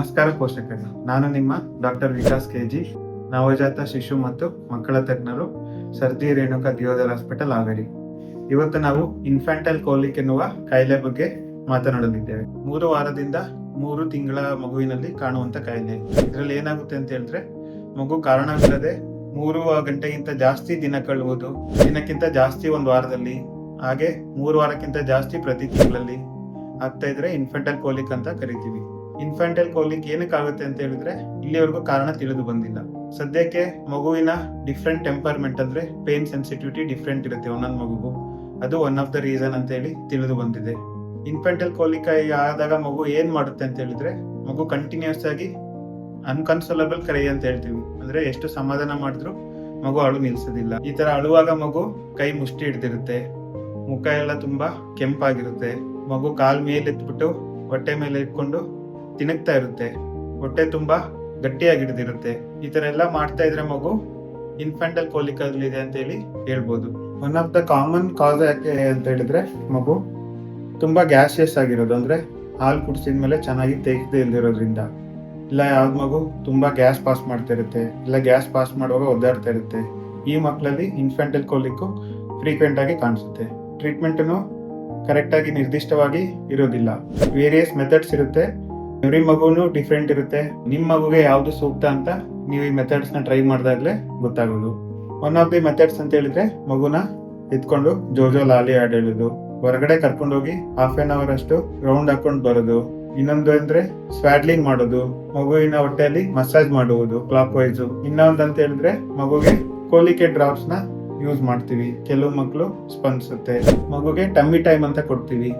ನಮಸ್ಕಾರ ಪೋಷಕರು. ನಾನು ನಿಮ್ಮ ಡಾಕ್ಟರ್ ವಿಕಾಸ್ ಕೆಜಿ, ನವಜಾತ ಶಿಶು ಮತ್ತು ಮಕ್ಕಳ ತಜ್ಞರು ಸರ್ಜಿ ರೇಣುಕಾ ದಿಯೋದರ್ ಹಾಸ್ಪಿಟಲ್ ಹಾವೇರಿ. ಇವತ್ತು ನಾವು ಇನ್ಫ್ಯಾಂಟಲ್ ಕೋಲಿಕ್ ಎನ್ನುವ ಕಾಯಿಲೆ ಬಗ್ಗೆ ಮಾತನಾಡಲಿದ್ದೇವೆ. ಮೂರು ವಾರದಿಂದ ಮೂರು ತಿಂಗಳ ಮಗುವಿನಲ್ಲಿ ಕಾಣುವಂತ ಕಾಯಿಲೆ. ಇದರಲ್ಲಿ ಏನಾಗುತ್ತೆ ಅಂತ ಹೇಳಿದ್ರೆ, ಮಗು ಕಾರಣವಿಲ್ಲದೆ ಮೂರು ಗಂಟೆಗಿಂತ ಜಾಸ್ತಿ ದಿನ ಕಳುವುದು ದಿನಕ್ಕಿಂತ ಜಾಸ್ತಿ ಒಂದು ವಾರದಲ್ಲಿ, ಹಾಗೆ ಮೂರು ವಾರಕ್ಕಿಂತ ಜಾಸ್ತಿ ಪ್ರತಿ ತಿಂಗಳಲ್ಲಿ ಆಗ್ತಾ ಇದ್ರೆ ಇನ್ಫೆಂಟಲ್ ಕೋಲಿಕ್ ಅಂತ ಕರಿತೀವಿ. ಇನ್ಫೆಂಟಲ್ ಕೋಲಿಕ್ ಏನಕ್ಕೆ ಆಗುತ್ತೆ ಅಂತ ಹೇಳಿದ್ರೆ, ಇಲ್ಲಿವರೆಗೂ ಕಾರಣ ತಿಳಿದು ಬಂದಿಲ್ಲ. ಸದ್ಯಕ್ಕೆ ಮಗುವಿನ ಡಿಫ್ರೆಂಟ್ ಟೆಂಪರ್ಮೆಂಟ್ ಅಂದ್ರೆ ಪೇನ್ ಸೆನ್ಸಿಟಿವಿಟಿ ಡಿಫ್ರೆಂಟ್ ಇರುತ್ತೆ ಒಂದೊಂದು ಮಗುಗೂ. ಅದು ಒನ್ ಆಫ್ ದ ರೀಸನ್ ಅಂತ ಹೇಳಿ ತಿಳಿದು ಬಂದಿದೆ. ಇನ್ಫೆಂಟಲ್ ಕೋಲಿಕ್ ಆದಾಗ ಮಗು ಏನ್ ಮಾಡುತ್ತೆ ಅಂತ ಹೇಳಿದ್ರೆ, ಮಗು ಕಂಟಿನ್ಯೂಸ್ ಆಗಿ ಅನ್ಕನ್ಸೋಲಬಲ್ ಕ್ರೈ ಅಂತ ಹೇಳ್ತೀವಿ. ಅಂದ್ರೆ ಎಷ್ಟು ಸಮಾಧಾನ ಮಾಡಿದ್ರು ಮಗು ಅಳು ನಿಲ್ಸೋದಿಲ್ಲ. ಈ ತರ ಅಳುವಾಗ ಮಗು ಕೈ ಮುಷ್ಟಿ ಹಿಡ್ದಿರುತ್ತೆ. ಮುಖ ಎಲ್ಲ ತುಂಬಾ ಕೆಂಪಾಗಿರುತ್ತೆ. ಮಗು ಕಾಲ್ ಮೇಲೆ ಎತ್ಬಿಟ್ಟು ಹೊಟ್ಟೆ ಮೇಲೆ ಇಟ್ಕೊಂಡು ತಿಣಗ್ತಾ ಇರುತ್ತೆ. ಹೊಟ್ಟೆ ತುಂಬಾ ಗಟ್ಟಿಯಾಗಿ ಹಿಡಿದಿರುತ್ತೆ. ಈ ಥರ ಎಲ್ಲ ಮಾಡ್ತಾ ಇದ್ರೆ ಮಗು ಇನ್ಫೆಂಟಲ್ ಕೋಲಿಕಲ್ ಇದೆ ಅಂತ ಹೇಳಿ ಹೇಳ್ಬೋದು. One of the common cause ಯಾಕೆ ಅಂತ ಹೇಳಿದ್ರೆ ಮಗು ತುಂಬಾ ಗ್ಯಾಸಿಯಸ್ ಆಗಿರೋದು. ಅಂದ್ರೆ ಹಾಲು ಕುಡಿಸಿದ ಮೇಲೆ ಚೆನ್ನಾಗಿ ತೆಗೆದೇ ಇಲ್ದಿರೋದ್ರಿಂದ. ಇಲ್ಲ, ಯಾವ್ದು ಮಗು ತುಂಬಾ ಗ್ಯಾಸ್ ಪಾಸ್ ಮಾಡ್ತಾ ಇರುತ್ತೆ. ಇಲ್ಲ ಗ್ಯಾಸ್ ಪಾಸ್ ಮಾಡುವಾಗ ಒದ್ದಾಡ್ತಾ ಇರುತ್ತೆ. ಈ ಮಕ್ಕಳಲ್ಲಿ ಇನ್ಫೆಂಟಲ್ ಕೋಲಿಕ್ಕು ಫ್ರೀಕ್ವೆಂಟ್ ಆಗಿ ಕಾಣಿಸುತ್ತೆ. ಟ್ರೀಟ್ಮೆಂಟನ್ನು ಕರೆಕ್ಟಾಗಿ ನಿರ್ದಿಷ್ಟವಾಗಿ ಇರೋದಿಲ್ಲ. ವೇರಿಯಸ್ ಮೆಥಡ್ಸ್ ಇರುತ್ತೆ. ಎವ್ರಿ ಮಗುನು ಡಿಫ್ರೆಂಟ್ ಇರುತ್ತೆ. ನಿಮ್ಮ ಮಗುಗೆ ಯಾವ್ದು ಸೂಕ್ತ ಅಂತ ನೀವು ಈ ಮೆಥಡ್ಸ್ನ ಟ್ರೈ ಮಾಡಿದಾಗ್ಲೇ ಗೊತ್ತಾಗೋದು. ಒನ್ ಆಫ್ ದಿ ಮೆಥಡ್ಸ್ ಅಂತ ಹೇಳಿದ್ರೆ ಮಗುನ ಎತ್ಕೊಂಡು ಜೋಜೋ ಲಾಲಿ ಆಡ್ ಹೊರಗಡೆ ಕರ್ಕೊಂಡೋಗಿ ಹಾಫ್ ಆನ್ ಅವರ್ ಅಷ್ಟು ರೌಂಡ್ ಹಾಕೊಂಡು ಬರೋದು. ಇನ್ನೊಂದು ಅಂದ್ರೆ ಸ್ವಾಡ್ಲಿಂಗ್ ಮಾಡೋದು. ಮಗುವಿನ ಹೊಟ್ಟೆಯಲ್ಲಿ ಮಸಾಜ್ ಮಾಡುವುದು ಕ್ಲಾಕ್ ವೈಸ್ ಇನ್ನೊಂದು ಅಂತ ಹೇಳಿದ್ರೆ ಮಗುಗೆ ಕೋಲಿಕೆ ಡ್ರಾಪ್ಸ್ನ ಯೂಸ್ ಮಾಡ್ತೀವಿ. ಕೆಲವು ಮಕ್ಕಳು ಸ್ಪಂದಿಸುತ್ತೆ. ಮಗುಗೆ ಟಮ್ಮಿ ಟೈಮ್ ಅಂತ ಕೊಡ್ತೀವಿ.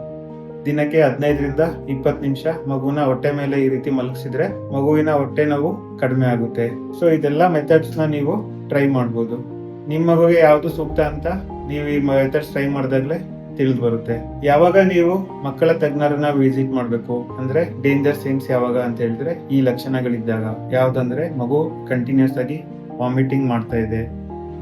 ದಿನಕ್ಕೆ ಹದಿನೈದರಿಂದ ಇಪ್ಪತ್ತು ನಿಮಿಷ ಮಗುವಿನ ಹೊಟ್ಟೆ ಮೇಲೆ ಈ ರೀತಿ ಮಲಗಿಸಿದ್ರೆ ಮಗುವಿನ ಹೊಟ್ಟೆ ನೋವು ಕಡಿಮೆ ಆಗುತ್ತೆ. ಸೊ ಇದೆಲ್ಲ ಮೆಥಡ್ಸ್ನ ನೀವು ಟ್ರೈ ಮಾಡ್ಬೋದು. ನಿಮ್ಮ ಮಗುಗೆ ಯಾವುದು ಸೂಕ್ತ ಅಂತ ನೀವು ಈ ಮೆಥಡ್ಸ್ ಟ್ರೈ ಮಾಡಿದಾಗ್ಲೇ ತಿಳಿದು ಬರುತ್ತೆ. ಯಾವಾಗ ನೀವು ಮಕ್ಕಳ ತಜ್ಞರನ್ನ ವಿಸಿಟ್ ಮಾಡಬೇಕು? ಅಂದ್ರೆ ಡೇಂಜರ್ ಸೈನ್ಸ್ ಯಾವಾಗ ಅಂತ ಹೇಳಿದ್ರೆ ಈ ಲಕ್ಷಣಗಳಿದ್ದಾಗ. ಯಾವ್ದಂದ್ರೆ ಮಗು ಕಂಟಿನ್ಯೂಸ್ ಆಗಿ ವಾಮಿಟಿಂಗ್ ಮಾಡ್ತಾ ಇದೆ.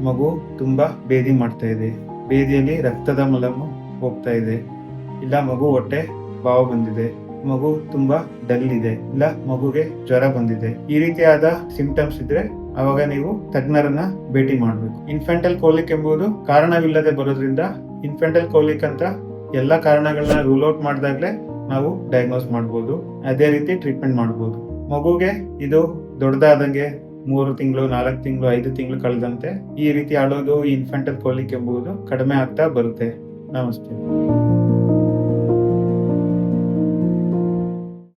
ಮಗು ತುಂಬಾ ಬೇದಿ ಮಾಡ್ತಾ ಇದೆ. ಬೇದಿಯಲ್ಲಿ ರಕ್ತದ ಮಲಮು ಹೋಗ್ತಾ ಇದೆ. ಇಲ್ಲ ಮಗು ಹೊಟ್ಟೆ ಬಾವು ಬಂದಿದೆ. ಮಗು ತುಂಬಾ ಡಲ್ ಇದೆ. ಇಲ್ಲ, ಮಗುಗೆ ಜ್ವರ ಬಂದಿದೆ. ಈ ರೀತಿಯಾದ ಸಿಂಪ್ಟಮ್ಸ್ ಇದ್ರೆ ಅವಾಗ ನೀವು ತಜ್ಞರನ್ನ ಭೇಟಿ ಮಾಡಬೇಕು. ಇನ್ಫೆಂಟಲ್ ಕೋಲಿಕ್ ಎಂಬುದು ಕಾರಣವಿಲ್ಲದೆ ಬರೋದ್ರಿಂದ ಇನ್ಫೆಂಟಲ್ ಕೋಲಿಕ್ ಅಂತ ಎಲ್ಲ ಕಾರಣಗಳನ್ನ ರೂಲ್ ಔಟ್ ಮಾಡಿದಾಗ್ಲೇ ನಾವು ಡಯಾಗ್ನೋಸ್ ಮಾಡ್ಬೋದು. ಅದೇ ರೀತಿ ಟ್ರೀಟ್ಮೆಂಟ್ ಮಾಡ್ಬೋದು. ಮಗುಗೆ ಇದು ದೊಡ್ಡದಾದಂಗೆ ಮೂರು ತಿಂಗಳು, ನಾಲ್ಕು ತಿಂಗಳು, ಐದು ತಿಂಗಳು ಕಳೆದಂತೆ ಈ ರೀತಿ ಆಡೋದು ಇನ್ಫೆಂಟಲ್ ಕೋಲಿಕ್ ಎಂಬುದು ಕಡಿಮೆ ಆಗ್ತಾ ಬರುತ್ತೆ. ನಮಸ್ತೆ.